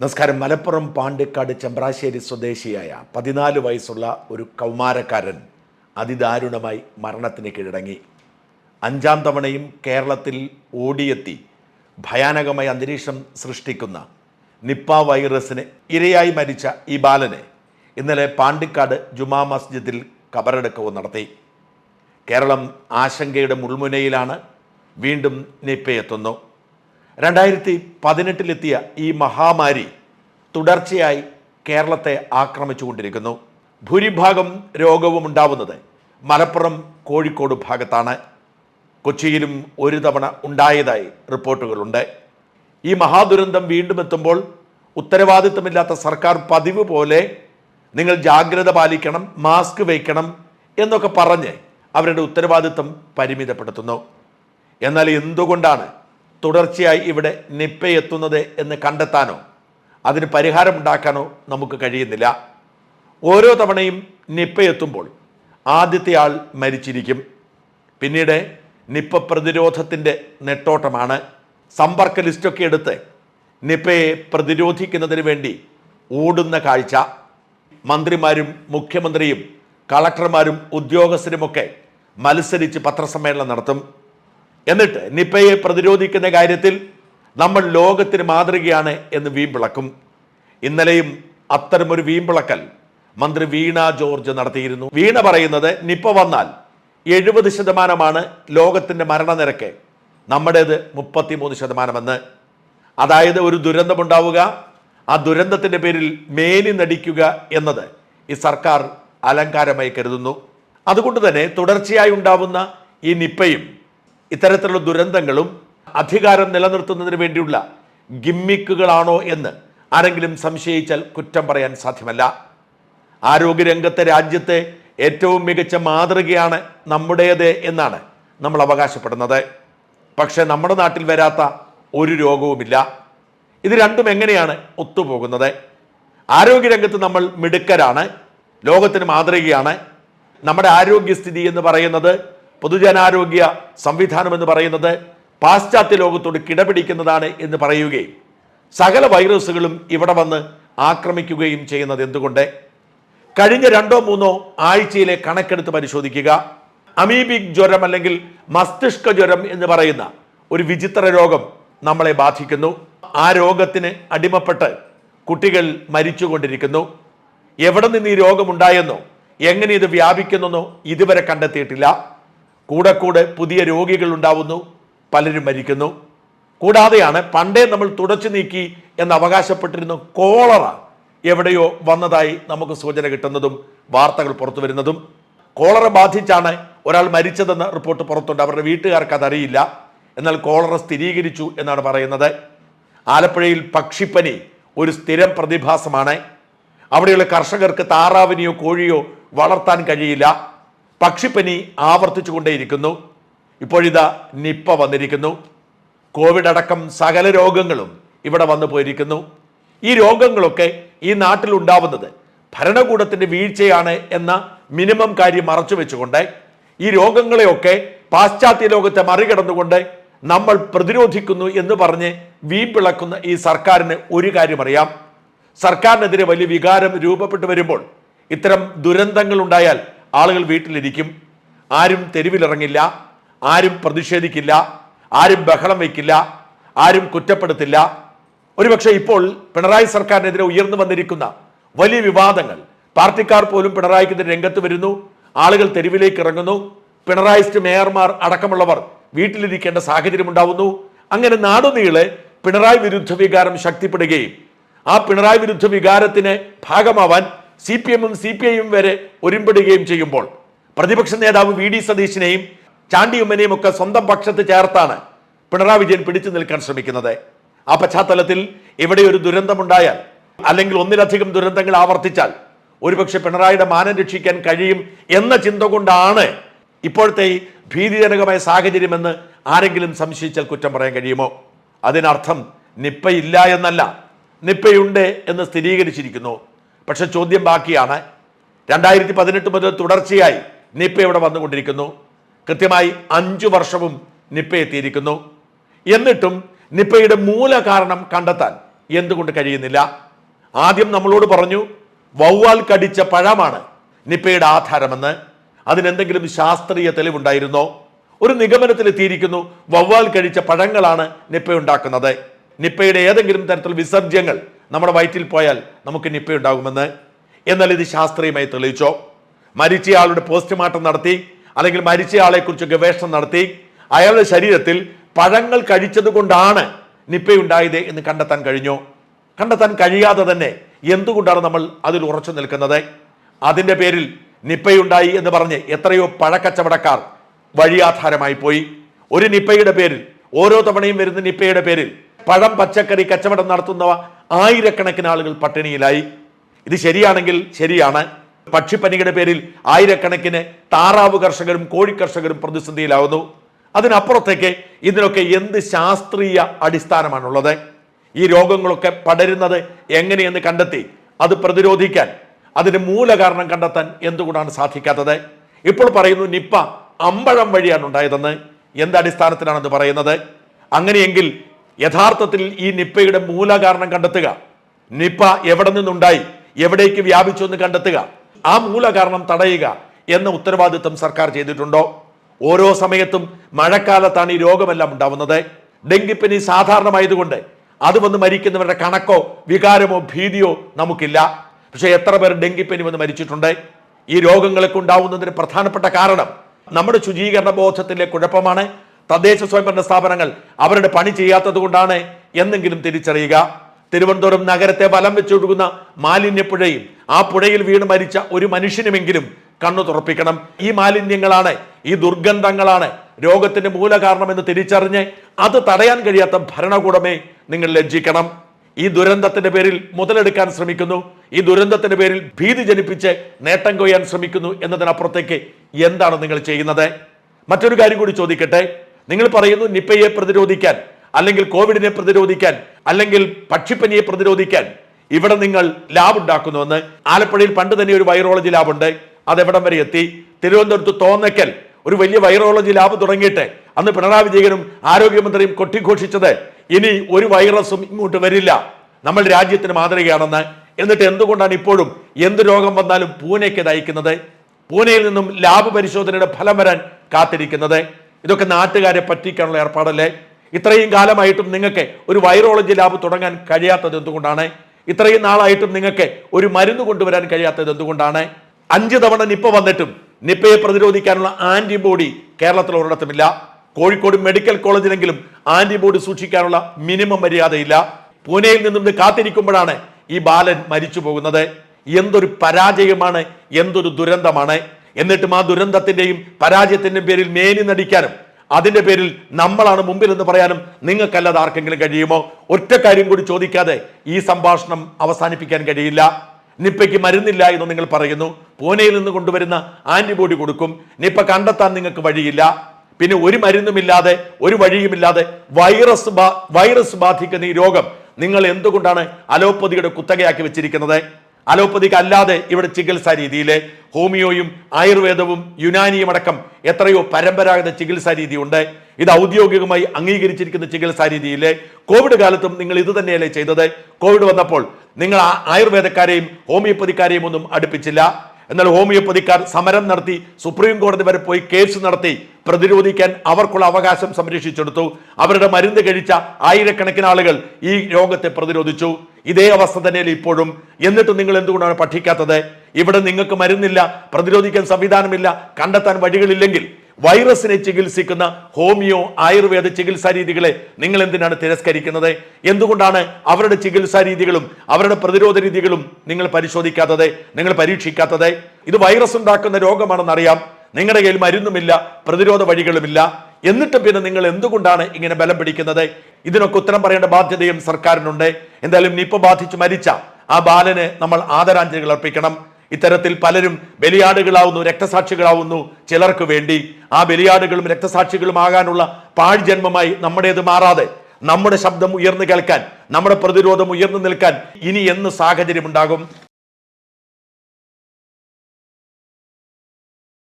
നമസ്കാരം. മലപ്പുറം പാണ്ടിക്കാട് ചെമ്പ്രാശ്ശേരി സ്വദേശിയായ പതിനാല് വയസ്സുള്ള ഒരു കൗമാരക്കാരൻ അതിദാരുണമായി മരണത്തിന് കീഴടങ്ങി. അഞ്ചാം തവണയും കേരളത്തിൽ ഓടിയെത്തി ഭയാനകമായ അന്തരീക്ഷം സൃഷ്ടിക്കുന്ന നിപ്പ വൈറസിന് ഇരയായി മരിച്ച ഈ ബാലനെ ഇന്നലെ പാണ്ടിക്കാട് ജുമാ മസ്ജിദിൽ കബറടക്കവും നടത്തി. കേരളം ആശങ്കയുടെ മുൾമുനയിലാണ് വീണ്ടും നിപ്പയെത്തുന്നു. രണ്ടായിരത്തി പതിനെട്ടിലെത്തിയ ഈ മഹാമാരി തുടർച്ചയായി കേരളത്തെ ആക്രമിച്ചുകൊണ്ടിരിക്കുന്നു. ഭൂരിഭാഗം രോഗവും ഉണ്ടാവുന്നത് മലപ്പുറം കോഴിക്കോട് ഭാഗത്താണ്. കൊച്ചിയിലും ഒരു തവണ ഉണ്ടായതായി റിപ്പോർട്ടുകളുണ്ട്. ഈ മഹാദുരന്തം വീണ്ടും എത്തുമ്പോൾ ഉത്തരവാദിത്തമില്ലാത്ത സർക്കാർ പതിവ് പോലെ നിങ്ങൾ ജാഗ്രത പാലിക്കണം മാസ്ക് വയ്ക്കണം എന്നൊക്കെ പറഞ്ഞ് അവരുടെ ഉത്തരവാദിത്തം പരിമിതപ്പെടുത്തുന്നു. എന്നാൽ എന്തുകൊണ്ടാണ് തുടർച്ചയായി ഇവിടെ നിപ്പ എത്തുന്നത് എന്ന് കണ്ടെത്താനോ അതിന് പരിഹാരം ഉണ്ടാക്കാനോ നമുക്ക് കഴിയുന്നില്ല. ഓരോ തവണയും നിപ്പ എത്തുമ്പോൾ ആദ്യത്തെ ആൾ മരിച്ചിരിക്കും. പിന്നീട് നിപ്പ പ്രതിരോധത്തിന്റെ നെട്ടോട്ടമാണ്. സമ്പർക്ക ലിസ്റ്റൊക്കെ എടുത്ത് നിപ്പയെ പ്രതിരോധിക്കുന്നതിന് വേണ്ടി ഓടുന്ന കാഴ്ച. മന്ത്രിമാരും മുഖ്യമന്ത്രിയും കളക്ടർമാരും ഉദ്യോഗസ്ഥരുമൊക്കെ മത്സരിച്ച് പത്രസമ്മേളനം നടത്തും. എന്നിട്ട് നിപ്പയെ പ്രതിരോധിക്കുന്ന കാര്യത്തിൽ നമ്മൾ ലോകത്തിന് മാതൃകയാണ് എന്ന് വീമ്പിളക്കും ഇന്നലെയും അത്തരമൊരു വീമ്പിളക്കൽ മന്ത്രി വീണ ജോർജ് നടത്തിയിരുന്നു. വീണ പറയുന്നത് നിപ്പ വന്നാൽ എഴുപത് ശതമാനമാണ് ലോകത്തിന്റെ മരണനിരക്ക്. നമ്മുടേത് മുപ്പത്തിമൂന്ന് ശതമാനമെന്ന്. അതായത് ഒരു ദുരന്തമുണ്ടാവുക ആ ദുരന്തത്തിന്റെ പേരിൽ മേലി നടിക്കുക എന്നത് ഈ സർക്കാർ അലങ്കാരമായി കരുതുന്നു. അതുകൊണ്ട് തന്നെ തുടർച്ചയായി ഉണ്ടാവുന്ന ഈ നിപ്പയും ഇത്തരത്തിലുള്ള ദുരന്തങ്ങളും അധികാരം നിലനിർത്തുന്നതിന് വേണ്ടിയുള്ള ഗിമ്മിക്കുകളാണോ എന്ന് ആരെങ്കിലും സംശയിച്ചാൽ കുറ്റം പറയാൻ സാധ്യമല്ല. ആരോഗ്യരംഗത്തെ രാജ്യത്തെ ഏറ്റവും മികച്ച മാതൃകയാണ് നമ്മുടേത് എന്നാണ് നമ്മൾ അവകാശപ്പെടുന്നത്. പക്ഷേ നമ്മുടെ നാട്ടിൽ വരാത്ത ഒരു രോഗവുമില്ല. ഇത് രണ്ടും എങ്ങനെയാണ് ഒത്തുപോകുന്നത്? ആരോഗ്യരംഗത്ത് നമ്മൾ മിടുക്കരാണ് ലോകത്തിന് മാതൃകയാണ്. നമ്മുടെ ആരോഗ്യസ്ഥിതി എന്ന് പറയുന്നത് പൊതുജനാരോഗ്യ സംവിധാനം എന്ന് പറയുന്നത് പാശ്ചാത്യ ലോകത്തോട് കിടപിടിക്കുന്നതാണ് എന്ന് പറയുകയും സകല വൈറസുകളും ഇവിടെ വന്ന് ആക്രമിക്കുകയും ചെയ്യുന്നത് എന്തുകൊണ്ട്? കഴിഞ്ഞ രണ്ടോ മൂന്നോ ആഴ്ചയിലെ കണക്കെടുത്ത് പരിശോധിക്കുക. അമീബിക് ജ്വരം അല്ലെങ്കിൽ മസ്തിഷ്ക ജ്വരം എന്ന് പറയുന്ന ഒരു വിചിത്ര രോഗം നമ്മളെ ബാധിക്കുന്നു. ആ രോഗത്തിന് അടിമപ്പെട്ട് കുട്ടികൾ മരിച്ചുകൊണ്ടിരിക്കുന്നു. എവിടെ നിന്ന് ഈ രോഗമുണ്ടായെന്നോ എങ്ങനെ ഇത് വ്യാപിക്കുന്നെന്നോ ഇതുവരെ കണ്ടെത്തിയിട്ടില്ല. കൂടെ കൂടെ പുതിയ രോഗികൾ ഉണ്ടാവുന്നു പലരും മരിക്കുന്നു. കൂടാതെയാണ് പണ്ടേ നമ്മൾ തുടച്ചു നീക്കി എന്ന് അവകാശപ്പെട്ടിരുന്ന കോളറ എവിടെയോ വന്നതായി നമുക്ക് സൂചന കിട്ടുന്നതും വാർത്തകൾ പുറത്തു വരുന്നതും. കോളറ ബാധിച്ചാണ് ഒരാൾ മരിച്ചതെന്ന് റിപ്പോർട്ട് പുറത്തുണ്ട്. അവരുടെ വീട്ടുകാർക്ക് അതറിയില്ല. എന്നാൽ കോളറ സ്ഥിരീകരിച്ചു എന്നാണ് പറയുന്നത്. ആലപ്പുഴയിൽ പക്ഷിപ്പനി ഒരു സ്ഥിരം പ്രതിഭാസമാണ്. അവിടെയുള്ള കർഷകർക്ക് താറാവിനെയോ കോഴിയോ വളർത്താൻ കഴിയില്ല. പക്ഷിപ്പനി ആവർത്തിച്ചു കൊണ്ടേയിരിക്കുന്നു ഇപ്പോഴിതാ നിപ്പ വന്നിരിക്കുന്നു. കോവിഡ് അടക്കം സകല രോഗങ്ങളും ഇവിടെ വന്നു പോയിരിക്കുന്നു. ഈ രോഗങ്ങളൊക്കെ ഈ നാട്ടിൽ ഉണ്ടാവുന്നത് ഭരണകൂടത്തിന്റെ വീഴ്ചയാണ് എന്ന മിനിമം കാര്യം മറച്ചു വെച്ചുകൊണ്ട് ഈ രോഗങ്ങളെയൊക്കെ പാശ്ചാത്യ ലോകത്തെ മറികടന്നുകൊണ്ട് നമ്മൾ പ്രതിരോധിക്കുന്നു എന്ന് പറഞ്ഞ് വീമ്പിളക്കുന്ന ഈ സർക്കാരിന് ഒരു കാര്യം അറിയാം സർക്കാരിനെതിരെ വലിയ വികാരം രൂപപ്പെട്ടു വരുമ്പോൾ ഇത്തരം ദുരന്തങ്ങൾ ഉണ്ടായാൽ ആളുകൾ വീട്ടിലിരിക്കും. ആരും തെരുവിലിറങ്ങില്ല. ആരും പ്രതിഷേധിക്കില്ല. ആരും ബഹളം വയ്ക്കില്ല. ആരും കുറ്റപ്പെടുത്തില്ല. ഒരുപക്ഷെ ഇപ്പോൾ പിണറായി സർക്കാരിനെതിരെ ഉയർന്നു വന്നിരിക്കുന്ന വലിയ വിവാദങ്ങൾ പാർട്ടിക്കാർ പോലും പിണറായിക്കെതിരെ രംഗത്ത് വരുന്നു. ആളുകൾ തെരുവിലേക്ക് ഇറങ്ങുന്നു. പിണറായിസ്റ്റ് മേയർമാർ അടക്കമുള്ളവർ വീട്ടിലിരിക്കേണ്ട സാഹചര്യം ഉണ്ടാവുന്നു. അങ്ങനെ നാടുനീളെ പിണറായി വിരുദ്ധ വികാരം ശക്തിപ്പെടുകയും ആ പിണറായി വിരുദ്ധ വികാരത്തിന് ഭാഗമാവാൻ സി പി എമ്മും സി പി ഐയും വരെ ഒരുമ്പെടുകയും ചെയ്യുമ്പോൾ പ്രതിപക്ഷ നേതാവ് വി ഡി സതീശിനെയും ചാണ്ടിയുമ്മനെയും ഒക്കെ സ്വന്തം പക്ഷത്ത് ചേർത്താണ് പിണറായി വിജയൻ പിടിച്ചു നിൽക്കാൻ ശ്രമിക്കുന്നത്. ആ പശ്ചാത്തലത്തിൽ ഇവിടെ ഒരു ദുരന്തമുണ്ടായാൽ അല്ലെങ്കിൽ ഒന്നിലധികം ദുരന്തങ്ങൾ ആവർത്തിച്ചാൽ ഒരുപക്ഷെ പിണറായിയുടെ മാനം രക്ഷിക്കാൻ കഴിയും എന്ന ചിന്ത കൊണ്ടാണ് ഇപ്പോഴത്തെ ഈ ഭീതിജനകമായ സാഹചര്യമെന്ന് ആരെങ്കിലും സംശയിച്ചാൽ കുറ്റം പറയാൻ കഴിയുമോ? അതിനർത്ഥം നിപ്പയില്ല എന്നല്ല. നിപ്പയുണ്ട് എന്ന് സ്ഥിരീകരിച്ചിരിക്കുന്നു. പക്ഷെ ചോദ്യം ബാക്കിയാണ്. രണ്ടായിരത്തി പതിനെട്ട് മുതൽ തുടർച്ചയായി നിപ്പ ഇവിടെ വന്നുകൊണ്ടിരിക്കുന്നു. കൃത്യമായി അഞ്ചു വർഷവും നിപ്പ എത്തിയിരിക്കുന്നു. എന്നിട്ടും നിപ്പയുടെ മൂല കാരണം കണ്ടെത്താൻ എന്തുകൊണ്ട് കഴിയുന്നില്ല? ആദ്യം നമ്മളോട് പറഞ്ഞു വവ്വാൽ കടിച്ച പഴമാണ് നിപ്പയുടെ ആധാരമെന്ന്. അതിനെന്തെങ്കിലും ശാസ്ത്രീയ തെളിവുണ്ടായിരുന്നോ? ഒരു നിഗമനത്തിലെത്തിയിരിക്കുന്നു വവ്വാൽ കഴിച്ച പഴങ്ങളാണ് നിപ്പ ഉണ്ടാക്കുന്നത്. നിപ്പയുടെ ഏതെങ്കിലും തരത്തിൽ വിസർജ്യങ്ങൾ നമ്മുടെ വയറ്റിൽ പോയാൽ നമുക്ക് നിപ്പയുണ്ടാകുമെന്ന് എന്നാൽ ഇത് ശാസ്ത്രീയമായി തെളിയിച്ചോ? മരിച്ചയാളുടെ പോസ്റ്റ്മോർട്ടം നടത്തി അല്ലെങ്കിൽ മരിച്ചയാളെ കുറിച്ച് ഗവേഷണം നടത്തി അയാളുടെ ശരീരത്തിൽ പഴങ്ങൾ കഴിച്ചതുകൊണ്ടാണ് നിപ്പയുണ്ടായത് എന്ന് കണ്ടെത്താൻ കഴിഞ്ഞു? കണ്ടെത്താൻ കഴിയാതെ തന്നെ എന്തുകൊണ്ടാണ് നമ്മൾ അതിൽ ഉറച്ചു നിൽക്കുന്നത്? അതിന്റെ പേരിൽ നിപ്പയുണ്ടായി എന്ന് പറഞ്ഞ് എത്രയോ പഴക്കച്ചവടക്കാർ വഴിയാധാരമായി പോയി. ഒരു നിപ്പയുടെ പേരിൽ ഓരോ തവണയും വരുന്ന നിപ്പയുടെ പേരിൽ പഴം പച്ചക്കറി കച്ചവടം നടത്തുന്നവ ആയിരക്കണക്കിന് ആളുകൾ പട്ടിണിയിലായി. ഇത് ശരിയാണെങ്കിൽ ശരിയാണ്. പക്ഷിപ്പനിയുടെ പേരിൽ ആയിരക്കണക്കിന് താറാവ് കർഷകരും കോഴി കർഷകരും പ്രതിസന്ധിയിലാവുന്നു. അതിനപ്പുറത്തേക്ക് ഇതിനൊക്കെ എന്ത് ശാസ്ത്രീയ അടിസ്ഥാനമാണുള്ളത്? ഈ രോഗങ്ങളൊക്കെ പടരുന്നത് എങ്ങനെയെന്ന് കണ്ടെത്തി അത് പ്രതിരോധിക്കാൻ അതിന് മൂലകാരണം കണ്ടെത്താൻ എന്തുകൊണ്ടാണ് സാധിക്കാത്തത്? ഇപ്പോൾ പറയുന്നു നിപ്പ അമ്പഴം വഴിയാണ് ഉണ്ടായതെന്ന്. എന്ത് അടിസ്ഥാനത്തിലാണെന്ന് പറയുന്നത്? അങ്ങനെയെങ്കിൽ യഥാർത്ഥത്തിൽ ഈ നിപ്പയുടെ മൂലകാരണം കണ്ടെത്തുക. നിപ്പ എവിടെ നിന്നുണ്ടായി? എവിടേക്ക് വ്യാപിച്ചു എന്ന് കണ്ടെത്തുക. ആ മൂലകാരണം തടയുക എന്ന ഉത്തരവാദിത്വം സർക്കാർ ചെയ്തിട്ടുണ്ടോ? ഓരോ സമയത്തും മഴക്കാലത്താണ് ഈ രോഗമെല്ലാം ഉണ്ടാവുന്നത്. ഡെങ്കിപ്പനി സാധാരണമായതുകൊണ്ട് അത് വന്ന് മരിക്കുന്നവരുടെ കണക്കോ വികാരമോ ഭീതിയോ നമുക്കില്ല. പക്ഷേ എത്ര പേർ ഡെങ്കിപ്പനി വന്ന് മരിച്ചിട്ടുണ്ട്? ഈ രോഗങ്ങളൊക്കെ ഉണ്ടാവുന്നതിന് പ്രധാനപ്പെട്ട കാരണം നമ്മുടെ ശുചീകരണ ബോധത്തിലെ കുഴപ്പമാണ്. തദ്ദേശ സ്വയംഭരണ സ്ഥാപനങ്ങൾ അവരുടെ പണി ചെയ്യാത്തത് കൊണ്ടാണ് എന്നെങ്കിലും തിരിച്ചറിയുക. തിരുവനന്തപുരം നഗരത്തെ വലം വെച്ചൊഴുകുന്ന മാലിന്യപ്പുഴയും ആ പുഴയിൽ വീണ് മരിച്ച ഒരു മനുഷ്യനുമെങ്കിലും കണ്ണു തുറപ്പിക്കണം. ഈ മാലിന്യങ്ങളാണ് ഈ ദുർഗന്ധങ്ങളാണ് രോഗത്തിന്റെ മൂലകാരണമെന്ന് തിരിച്ചറിഞ്ഞ് അത് തടയാൻ കഴിയാത്ത ഭരണകൂടമേ നിങ്ങൾ ലജ്ജിക്കണം. ഈ ദുരന്തത്തിന്റെ പേരിൽ മുതലെടുക്കാൻ ശ്രമിക്കുന്നു. ഈ ദുരന്തത്തിന്റെ പേരിൽ ഭീതി ജനിപ്പിച്ച് നേട്ടം കൊയ്യാൻ ശ്രമിക്കുന്നു എന്നതിനപ്പുറത്തേക്ക് എന്താണ് നിങ്ങൾ ചെയ്യുന്നത്? മറ്റൊരു കാര്യം കൂടി ചോദിക്കട്ടെ. നിങ്ങൾ പറയുന്നു നിപ്പയെ പ്രതിരോധിക്കാൻ അല്ലെങ്കിൽ കോവിഡിനെ പ്രതിരോധിക്കാൻ അല്ലെങ്കിൽ പക്ഷിപ്പനിയെ പ്രതിരോധിക്കാൻ. ഇവിടെ നിങ്ങൾ ലാബ് ഉണ്ടാക്കുന്നുവെന്ന് ആലപ്പുഴയിൽ പണ്ട് തന്നെ ഒരു വൈറോളജി ലാബ് ഉണ്ട്. അത് എവിടം വരെ എത്തി? തിരുവനന്തപുരത്ത് തോന്നക്കൽ. ഒരു വലിയ വൈറോളജി ലാബ് തുടങ്ങിയിട്ട് അന്ന് പിണറായി വിജയനും ആരോഗ്യമന്ത്രിയും കൊട്ടിഘോഷിച്ചത് ഇനി ഒരു വൈറസും ഇങ്ങോട്ട് വരില്ല. നമ്മൾ രാജ്യത്തിന് മാതൃകയാണെന്ന്. എന്നിട്ട് എന്തുകൊണ്ടാണ് ഇപ്പോഴും എന്ത് രോഗം വന്നാലും പൂനെക്ക് നയിക്കുന്നത് പൂനെയിൽ നിന്നും ലാബ് പരിശോധനയുടെ ഫലം വരാൻ കാത്തിരിക്കുന്നത്. ഇതൊക്കെ നാട്ടുകാരെ പറ്റിക്കാനുള്ള ഏർപ്പാടല്ലേ? ഇത്രയും കാലമായിട്ടും നിങ്ങൾക്ക് ഒരു വൈറോളജി ലാബ് തുടങ്ങാൻ കഴിയാത്തത് എന്തുകൊണ്ടാണ്? ഇത്രയും നാളായിട്ടും നിങ്ങൾക്ക് ഒരു മരുന്ന് കൊണ്ടുവരാൻ കഴിയാത്തത് എന്തുകൊണ്ടാണ്? അഞ്ച് തവണ നിപ്പ വന്നിട്ടും നിപ്പയെ പ്രതിരോധിക്കാനുള്ള ആന്റിബോഡി കേരളത്തിൽ ഒരിടത്തുമില്ല. കോഴിക്കോട് മെഡിക്കൽ കോളേജിലെങ്കിലും ആന്റിബോഡി സൂക്ഷിക്കാനുള്ള മിനിമം മര്യാദയില്ല. പൂനെയിൽ നിന്നും കാത്തിരിക്കുമ്പോഴാണ് ഈ ബാലൻ മരിച്ചു പോകുന്നത് എന്തൊരു പരാജയമാണ് എന്തൊരു ദുരന്തമാണ്. എന്നിട്ടും ആ ദുരന്തത്തിന്റെയും പരാജയത്തിന്റെയും പേരിൽ മേനി നടിക്കാനും അതിന്റെ പേരിൽ നമ്മളാണ് മുമ്പിൽ എന്ന് പറയാനും നിങ്ങൾക്കല്ലാതെ ആർക്കെങ്കിലും കഴിയുമോ? ഒറ്റ കാര്യം കൂടി ചോദിക്കാതെ ഈ സംഭാഷണം അവസാനിപ്പിക്കാൻ കഴിയില്ല. നിപ്പയ്ക്ക് മരുന്നില്ല എന്ന് നിങ്ങൾ പറയുന്നു. പൂനെയിൽ നിന്ന് കൊണ്ടുവരുന്ന ആന്റിബോഡി കൊടുക്കും. നിപ്പ കണ്ടെത്താൻ നിങ്ങൾക്ക് വഴിയില്ല. പിന്നെ ഒരു മരുന്നുമില്ലാതെ ഒരു വഴിയുമില്ലാതെ വൈറസ് വൈറസ് ബാധിക്കുന്ന ഈ രോഗം നിങ്ങൾ എന്തുകൊണ്ടാണ് അലോപ്പതിയുടെ കുത്തകയാക്കി വെച്ചിരിക്കുന്നത്? അലോപ്പതിക്ക് അല്ലാതെ ഇവിടെ ചികിത്സാ രീതിയിലെ ഹോമിയോയും ആയുർവേദവും യുനാനിയും അടക്കം എത്രയോ പരമ്പരാഗത ചികിത്സാ രീതിയുണ്ട്. ഇത് ഔദ്യോഗികമായി അംഗീകരിച്ചിരിക്കുന്ന ചികിത്സാ രീതിയിലെ കോവിഡ് കാലത്തും നിങ്ങൾ ഇത് തന്നെയല്ലേ ചെയ്തത്? കോവിഡ് വന്നപ്പോൾ നിങ്ങൾ ആയുർവേദക്കാരെയും ഹോമിയോപ്പതിക്കാരെയും ഒന്നും അടുപ്പിച്ചില്ല. എന്നാൽ ഹോമിയോപ്പതിക്കാർ സമരം നടത്തി സുപ്രീം കോടതി വരെ പോയി കേസ് നടത്തി പ്രതിരോധിക്കാൻ അവർക്കുള്ള അവകാശം സംരക്ഷിച്ചെടുത്തു. അവരുടെ മരുന്ന് കഴിച്ച ആയിരക്കണക്കിന് ആളുകൾ ഈ രോഗത്തെ പ്രതിരോധിച്ചു. ഇതേ അവസ്ഥ തന്നെയല്ലേ ഇപ്പോഴും. എന്നിട്ട് നിങ്ങൾ എന്തുകൊണ്ടാണ് പഠിക്കാത്തത്? ഇവിടെ നിങ്ങൾക്ക് മരുന്നില്ല പ്രതിരോധിക്കാൻ സംവിധാനമില്ല കണ്ടെത്താൻ വഴികളില്ലെങ്കിൽ വൈറസിനെ ചികിത്സിക്കുന്ന ഹോമിയോ ആയുർവേദ ചികിത്സാ രീതികളെ നിങ്ങൾ എന്തിനാണ് തിരസ്കരിക്കുന്നത്? എന്തുകൊണ്ടാണ് അവരുടെ ചികിത്സാ രീതികളും അവരുടെ പ്രതിരോധ രീതികളും നിങ്ങൾ പരിശോധിക്കാത്തത് നിങ്ങൾ പരീക്ഷിക്കാത്തത്? ഇത് വൈറസ് ഉണ്ടാക്കുന്ന രോഗമാണെന്നറിയാം. നിങ്ങളുടെ കയ്യിൽ മരുന്നുമില്ല പ്രതിരോധ വഴികളുമില്ല. എന്നിട്ടും പിന്നെ നിങ്ങൾ എന്തുകൊണ്ടാണ് ഇങ്ങനെ ബലം പിടിക്കുന്നത്? ഇതിനൊക്കെ ഉത്തരം പറയേണ്ട ബാധ്യതയും സർക്കാരിനുണ്ട്. എന്തായാലും നിപ്പ ബാധിച്ച് മരിച്ച ആ ബാലന് നമ്മൾ ആദരാഞ്ജലികൾ അർപ്പിക്കണം. ഇത്തരത്തിൽ പലരും ബലിയാടുകളാവുന്നു രക്തസാക്ഷികളാവുന്നു. ചിലർക്ക് വേണ്ടി ആ ബലിയാടുകളും രക്തസാക്ഷികളും ആകാനുള്ള പാഴ്ജന്മമായി നമ്മുടേത് മാറാതെ നമ്മുടെ ശബ്ദം ഉയർന്നു കേൾക്കാൻ നമ്മുടെ പ്രതിരോധം ഉയർന്നു നിൽക്കാൻ ഇനി എന്ന് സാഹചര്യം ഉണ്ടാകും